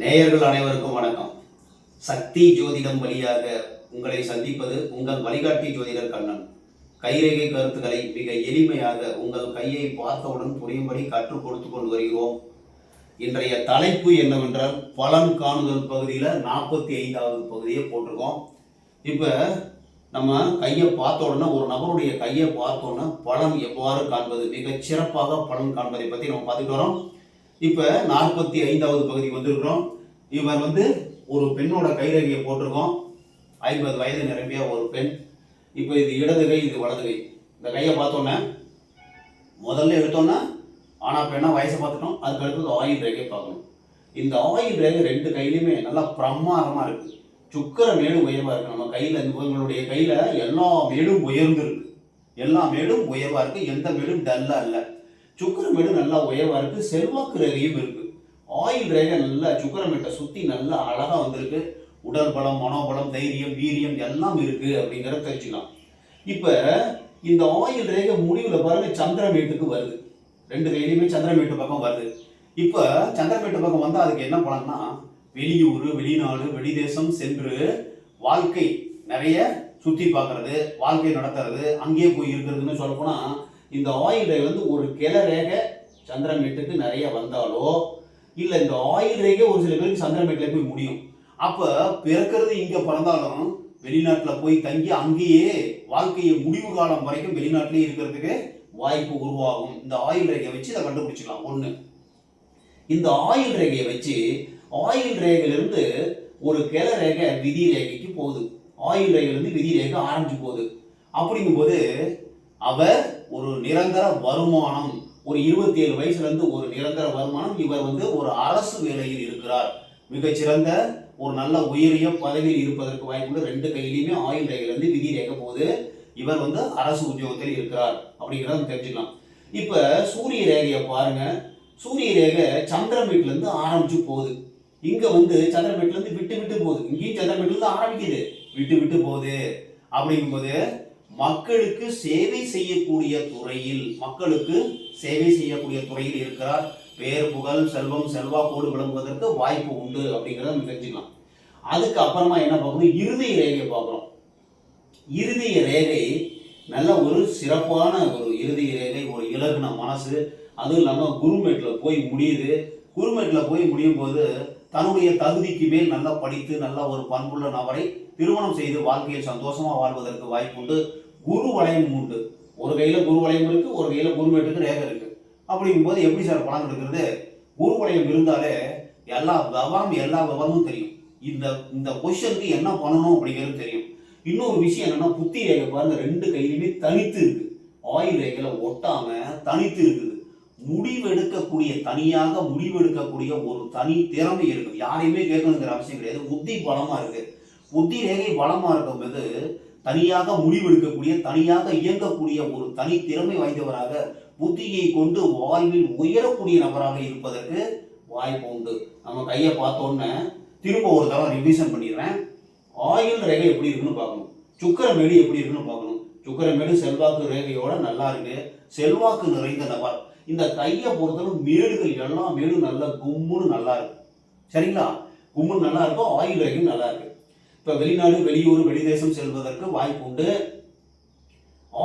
நேயர்கள் அனைவருக்கும் வணக்கம். சக்தி ஜோதிடம் வழியாக உங்களை சந்திப்பது உங்கள் வழிகாட்டி ஜோதிடர் கண்ணன். கைரேகை கருத்துக்களை மிக எளிமையாக உங்கள் கையை பார்த்தவுடன் புரியும்படி கற்றுக் கொடுத்து கொண்டு வருகிறோம். இன்றைய தலைப்பு என்னவென்றால் பலன் காணுதல் பகுதியில் நாற்பத்தி ஐந்தாவது பகுதியை போட்டிருக்கோம். இப்போ நம்ம கையை பார்த்த உடனே ஒரு நபருடைய கையை பார்த்தோன்னா பலன் எவ்வாறு காண்பது மிகச் சிறப்பாக பலன் காண்பதை பற்றி நம்ம பார்த்துட்டு வரோம். இப்போ நாற்பத்தி ஐந்தாவது பகுதி வந்திருக்கிறோம். இவர் வந்து ஒரு பெண்ணோட கைரேகையை போட்டிருக்கோம். ஐம்பது வயது நிரம்பிய ஒரு பெண். இப்போ இது இடது கை இது வலது கை. இந்த கையை பார்த்தோன்னே முதல்ல எடுத்தோன்னே ஆனால் பெண்ணா வயசை பார்த்துட்டோம். அதுக்கு அடுத்தது ஆயில் ரேகை பார்க்கணும். இந்த ஆயில் ரேகை ரெண்டு கையிலுமே நல்லா பிரமாதமாக இருக்குது சுக்கர மேடும் உயர்வாக இருக்குது நம்ம கையில் இவங்களுடைய கையில் எல்லா மேடும் உயர்ந்து இருக்குது எல்லா மேடும் உயர்வாக இருக்குது எந்த மேடும் டல்லாக இல்லை. சுக்கரமேடு நல்லா உயர்வா இருக்குது செல்வாக்கு ரேகையும் இருக்குது ஆயில் ரேகை நல்லா சுக்கரமேட்டை சுற்றி நல்லா அழகாக வந்திருக்கு. உடல் பலம் மனோபலம் தைரியம் வீரியம் எல்லாம் இருக்குது அப்படிங்கிறத தெரிஞ்சுக்கலாம் இப்போ இந்த ஆயில் ரேகை முடிவில் பாருங்க சந்திரமேட்டுக்கு வருது. ரெண்டு கையிலையுமே சந்திரமேட்டு பக்கம் வருது. இப்போ சந்திரமேட்டு பக்கம் வந்தால் அதுக்கு என்ன பலன்னா வெளியூர் வெளிநாடு வெளிதேசம் சென்று வாழ்க்கை நிறைய சுற்றி பார்க்கறது வாழ்க்கை நடத்துறது அங்கேயே போய் இருக்கிறதுன்னு சொல்லப்போனால் இந்த ஆயில் ரேகை வந்து ஒரு கிள ரேகை சந்திரமேட்டுக்கு நிறைய வந்தாலோ இல்லை இந்த ஆயில் ரேகை ஒரு சில பேருக்கு சந்திரமேட்டில் போய் முடியும். அப்போ பிறக்கிறது இங்கே பிறந்தாலும் வெளிநாட்டில் போய் தங்கி அங்கேயே வாழ்க்கையை முடிவு காலம் வரைக்கும் வெளிநாட்டிலே இருக்கிறதுக்கு வாய்ப்பு உருவாகும். இந்த ஆயில் ரேகையை வச்சு இதை கண்டுபிடிச்சிக்கலாம். ஒன்று இந்த ஆயில் ரேகையை வச்சு ஆயில் ரேகையிலிருந்து ஒரு கிள ரேகை விதி ரேகைக்கு போகுது. ஆயில் ரேகையிலிருந்து விதி ரேகை ஆரம்பிச்சு போகுது. அப்படிங்கும்போது அவர் ஒரு நிரந்தர வருமானம் ஒரு இருபத்தி ஏழு வயசுல இருந்து ஒரு நிரந்தர வருமானம் இவர் வந்து ஒரு அரசு வேலையில் இருக்கிறார். மிகச்சிறந்த ஒரு நல்ல உயரிய பதவியில் இருப்பதற்கு வாய்ப்புள்ள ரெண்டு கையிலையுமே ஆயுள் ரேகையில இருந்து விதி ரேக போது இவர் வந்து அரசு உத்தியோகத்தில் இருக்கிறார். அப்படிங்கிறத தெரிஞ்சுக்கலாம். இப்ப சூரிய ரேகையை பாருங்க. சூரிய ரேகை சந்திரமீட்ல இருந்து ஆரம்பிச்சு போகுது. இங்க வந்து சந்திரமீட்ல இருந்து விட்டு விட்டு போகுது. இங்கேயும் சந்திரமீட்ல இருந்து ஆரம்பிக்குது. விட்டு விட்டு போகுது. அப்படிங்கும்போது மக்களுக்கு சேவை செய்யக்கூடிய துறையில் மக்களுக்கு சேவை செய்யக்கூடிய துறையில் இருக்கிறார். பேர் புகழ் செல்வம் செல்வாக்கோடு விளங்குவதற்கு வாய்ப்பு உண்டு அப்படிங்கிறத நம்ம தெரிஞ்சுக்கலாம். அதுக்கு அப்புறமா என்ன பார்க்கணும்? இறுதி ரேகையை பார்க்குறோம் இறுதிய ரேகை நல்ல ஒரு சிறப்பான ஒரு இறுதிய ரேகை ஒரு இலகுன மனசு. அதுவும் இல்லாமல் குருமேட்டில் போய் முடியுது. குருமேட்டில் போய் முடியும் போது தன்னுடைய தகுதிக்கு மேல் நல்லா படித்து நல்ல ஒரு பண்புள்ள நபரை திருமணம் செய்து வாழ்க்கையில் சந்தோஷமாக வாழ்வதற்கு வாய்ப்புண்டு. குரு வளையம் உண்டு. ஒரு கையில் குரு வளையம் இருக்குது ஒரு கையில் குருமேட்டுக்கு ரேகை இருக்குது அப்படிங்கும்போது எப்படி சார் பணம் எடுக்கிறது குரு வளையம் இருந்தாலே எல்லா விவரம் எல்லா விவரமும் தெரியும். இந்த இந்த பொசிஷனுக்கு என்ன பண்ணணும் அப்படிங்கிறது தெரியும். இன்னொரு விஷயம் என்னன்னா புத்தி ரேகை பாருங்க ரெண்டு கையிலுமே தனித்து இருக்கு. ஆயுள் ரேகையில ஒட்டாம தனித்து இருக்குது. முடிவெடுக்கக்கூடிய தனியாக முடிவெடுக்கக்கூடிய ஒரு தனி திறமை இருக்குது. யாரையுமே கேட்கணுங்கிற அவசியம் கிடையாது. புத்தி பலமா இருக்கு. புத்தி ரேகை பலமா இருக்கும்போது தனியாக முடிவெடுக்கக்கூடிய தனியாக இயங்கக்கூடிய ஒரு தனி திறமை வாய்ந்தவராக புத்தியை கொண்டு வாழ்வில் உயரக்கூடிய நபராக இருப்பதற்கு வாய்ப்பு உண்டு. நம்ம கையை பார்த்தோன்னே திரும்ப ஒரு தடவை ரிவிஷன் பண்ணிடுறேன். ஆயில் ரேகை எப்படி இருக்குன்னு பார்க்கணும். சுக்கரமேடு எப்படி இருக்குன்னு பார்க்கணும். சுக்கரமேடு செல்வாக்கு ரேகையோட நல்லா இருக்கு. செல்வாக்கு நிறைந்த நபர். இந்த கையை பொறுத்தவரை மேடுகள் எல்லா மேடும் நல்லா கும்முன்னு நல்லா இருக்கும் சரிங்களா? கும்முன்னு நல்லா இருக்கும் ஆயில் ரேகையும் நல்லா இருக்கு. இப்போ வெளிநாடு வெளியூர் வெளிதேசம் செல்வதற்கு வாய்ப்பு உண்டு.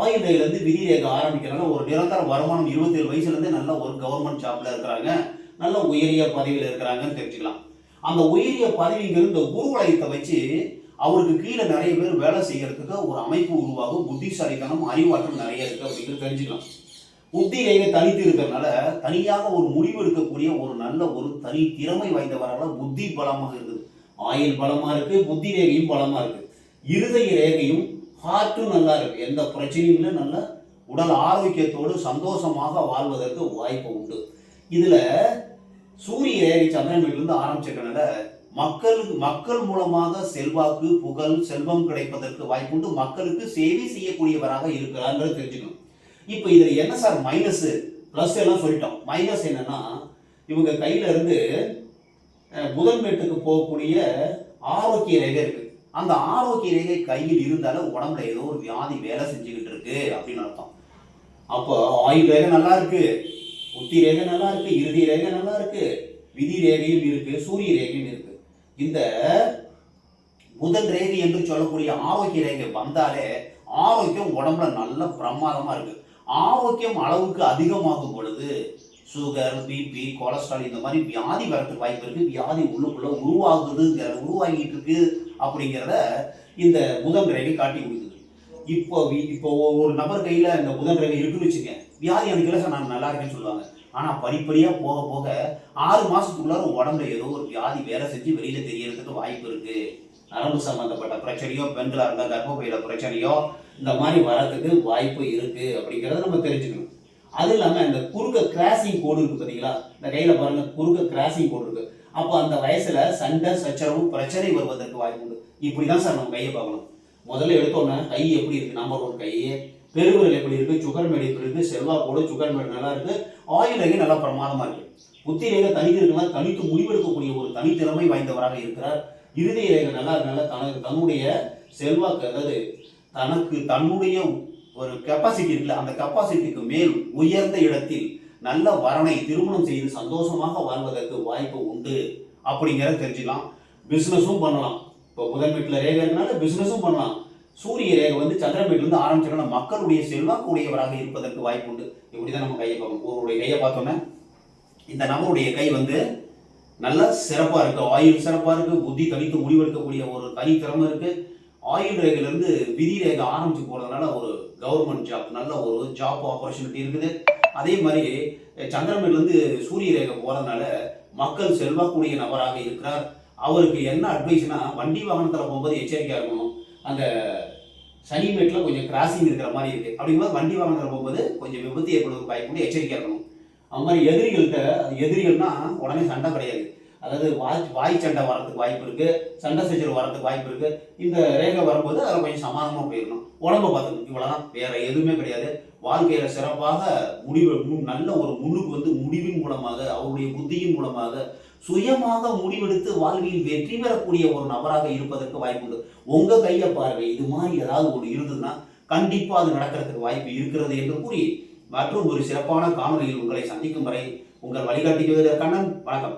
ஆயுதையிலேருந்து விதிரேக ஆரம்பிக்கிறாங்க. ஒரு நிரந்தர வருமானம் இருபத்தேழு வயசுலேருந்தே நல்ல ஒரு கவர்மெண்ட் ஜாப்ல இருக்கிறாங்க. நல்ல உயரிய பதவியில் இருக்கிறாங்கன்னு தெரிஞ்சுக்கலாம். அந்த உயரிய பதவிங்கிறது இந்த குருவலயத்தை வச்சு அவருக்கு கீழே நிறைய பேர் வேலை செய்யறதுக்கு ஒரு அமைப்பு உருவாகும். புத்திசாலித்தனம் அறிவாற்றல் நிறைய இருக்குது அப்படின்னு தெரிஞ்சுக்கலாம். புத்தி தனித்து இருக்கிறதுனால தனியாக ஒரு முடிவு எடுக்கக்கூடிய ஒரு நல்ல ஒரு தனி திறமை வாய்ந்தவரால புத்தி பலமாக இருக்குது. ஆயில் பலமாக இருக்குது புத்தி ரேகையும் பலமாக இருக்குது இருதய ரேகையும் ஹார்ட்டும் நல்லா இருக்குது எந்த பிரச்சனையும் இல்லை நல்ல உடல் ஆரோக்கியத்தோடு சந்தோஷமாக வாழ்வதற்கு வாய்ப்பு உண்டு. இதில் சூரிய ரேகை சந்திரமிலிருந்து ஆரம்பிச்சிருக்கனால மக்களுக்கு மக்கள் மூலமாக செல்வாக்கு புகழ் செல்வம் கிடைப்பதற்கு வாய்ப்புண்டு மக்களுக்கு சேவை செய்யக்கூடியவராக இருக்கிறாங்கிறது தெரிஞ்சுக்கணும். இப்போ இதில் என்ன சார் மைனஸு ப்ளஸ் எல்லாம் சொல்லிட்டோம். மைனஸ் என்னன்னா இவங்க கையில இருந்து முதல் மேட்டுக்கு போகக்கூடிய ஆரோக்கிய ரேகை இருக்கு. அந்த ஆரோக்கிய ரேகை கையில் இருந்தாலும் உடம்புல ஏதோ ஒரு வியாதி வேலை செஞ்சுக்கிட்டு இருக்கு அப்படின்னு அர்த்தம். அப்போ ஆயுள் ரேகை நல்லா இருக்கு புத்தி ரேகை நல்லா இருக்கு இறுதி ரேகை நல்லா இருக்கு விதி ரேகையும் இருக்கு சூரிய ரேகையும் இருக்கு. இந்த முதல் ரேகை என்று சொல்லக்கூடிய ஆரோக்கிய ரேகை வந்தாலே ஆரோக்கியம் உடம்புல நல்ல பிரமாதமா இருக்கு. ஆரோக்கியம் அளவுக்கு அதிகமாகும் பொழுது சுகர் பிபி கொலஸ்ட்ரால் இந்த மாதிரி வியாதி வரத்துக்கு வாய்ப்பு இருக்குது வியாதி உள்ளுக்குள்ளே உருவாகுதுங்கிற உருவாகிட்டு இருக்கு அப்படிங்கிறத இந்த புதன் ரேகை காட்டி கொடுக்குது. இப்போ இப்போ ஒரு நபர் கையில் இந்த புதன் ரேகை இருக்குன்னு வச்சுங்க வியாதி எனக்கு இல்லை சார் நான் நல்லா இருக்கேன்னு சொல்லுவாங்க. ஆனால் படிப்படியாக போக போக ஆறு மாதத்துக்குள்ளார உடம்புல ஏதோ ஒரு வியாதி வேலை செஞ்சு வெளியில் தெரியறதுக்கு வாய்ப்பு இருக்குது நரம்பு சம்மந்தப்பட்ட பிரச்சனையோ பெண்களாக இருந்தால் கர்ப்பப்பையில் பிரச்சனையோ இந்த மாதிரி வரத்துக்கு வாய்ப்பு இருக்குது அப்படிங்கிறத நம்ம தெரிஞ்சுக்கணும். அது இல்லாமல் இந்த குறுக்க கிராசிங் கோடு இருக்கு பார்த்தீங்களா இந்த கையில் பாருங்க குறுக்க கிராசிங் கோடு இருக்கு. அப்போ அந்த வயசில் சண்டை சச்சரவு பிரச்சனை வருவதற்கு வாய்ப்பு உண்டு. இப்படிதான் சார் நம்ம கையை பார்க்கணும். முதல்ல எடுத்தோன்னே கை எப்படி இருக்குது நம்பர் ஒன் கை. பெருவிரல் எப்படி இருக்குது சுகர் மேடு எப்படி இருக்குது செல்வாக்கோடு சுகர் மேடு நல்லா இருக்குது ஆயில் ரேகை நல்லா பிரமாதமாக இருக்குது புத்தி ரேகை தனித்திருக்கலாம் தனித்து முடிவெடுக்கக்கூடிய ஒரு தனித்திறமை வாய்ந்தவராக இருக்கிறார். இறுதி ரேகை நல்லா இருக்கனால தனக்கு தன்னுடைய செல்வாக்கு அதாவது தனக்கு தன்னுடைய ஒரு கெப்பாசிட்டி இருக்குல்ல அந்த கெப்பாசிட்டிக்கு மேல் உயர்ந்த இடத்தில் நல்ல வரனை திருமணம் செய்து சந்தோஷமாக வாழ்வதற்கு வாய்ப்பு உண்டு அப்படிங்கிறத தெரிஞ்சுக்கலாம். பிஸ்னஸும் பண்ணலாம். இப்போ புதன் வீட்டில் ரேகை இருக்கனால பிஸ்னஸும் பண்ணலாம். சூரிய ரேகை வந்து சந்திரன் வீட்டிலேருந்து ஆரம்பிச்சோம்னா மக்களுடைய செல்வாக்குடையவராக இருப்பதற்கு வாய்ப்பு உண்டு. இப்படி தான் நம்ம கையை பார்க்கணும். ஒருவருடைய கையை பார்த்தோன்னே இந்த நபருடைய கை வந்து நல்ல சிறப்பாக இருக்குது ஆயுள் சிறப்பாக இருக்குது புத்தி தனித்து முடிவெடுக்கக்கூடிய ஒரு தனித்திறமை இருக்குது ஆயுள் ரேகையிலேருந்து விதி ரேகை ஆரம்பிச்சு போகிறதுனால ஒரு கவர்மெண்ட் ஜாப் நல்ல ஒரு ஜாப் ஆப்பர்ச்சுனிட்டி இருக்குது. அதே மாதிரி சந்திரமேலேருந்து சூரிய ரேகை போகிறதுனால மக்கள் செல்வாக்கூடிய நபராக இருக்கிறார். அவருக்கு என்ன அட்வைஸ்னா வண்டி வாகனத்தில் போகும்போது எச்சரிக்கையாக இருக்கணும். அந்த சனிமேட்டில் கொஞ்சம் கிராசிங் இருக்கிற மாதிரி இருக்குது அப்படிங்கும்போது வண்டி வாகனத்தில் போகும்போது கொஞ்சம் விபத்து ஏற்படுவதற்கு வாய்ப்பு எச்சரிக்கையாக இருக்கணும். அது மாதிரி எதிரிகள்கிட்ட அது எதிரிகள்னா உடனே சண்டை கிடையாது. அதாவது வாய் வாய் சண்டை வரதுக்கு வாய்ப்பு இருக்கு சண்டை சச்சரவு வரதுக்கு வாய்ப்பு இருக்கு. இந்த ரேகை வரும்போது அதில் கொஞ்சம் சமாதானமாக போயிடணும். உடம்ப பார்த்துக்கணும். இவ்வளோதான் வேற எதுவுமே கிடையாது. வாழ்க்கையில சிறப்பாக முடிவு நல்ல ஒரு முன்னுக்கு வந்து முடிவின் மூலமாக அவருடைய புத்தியின் மூலமாக சுயமாக முடிவெடுத்து வாழ்வில் வெற்றி பெறக்கூடிய ஒரு நபராக இருப்பதற்கு வாய்ப்பு உண்டு. உங்க கையை பார்வை இது மாதிரி ஏதாவது ஒன்று இருந்ததுன்னா கண்டிப்பா அது நடக்கிறதுக்கு வாய்ப்பு இருக்கிறது என்று கூறி மற்றும் ஒரு சிறப்பான காணொலியில் உங்களை சந்திக்கும் வரை உங்கள் வழிகாட்டி கண்ணன். வணக்கம்.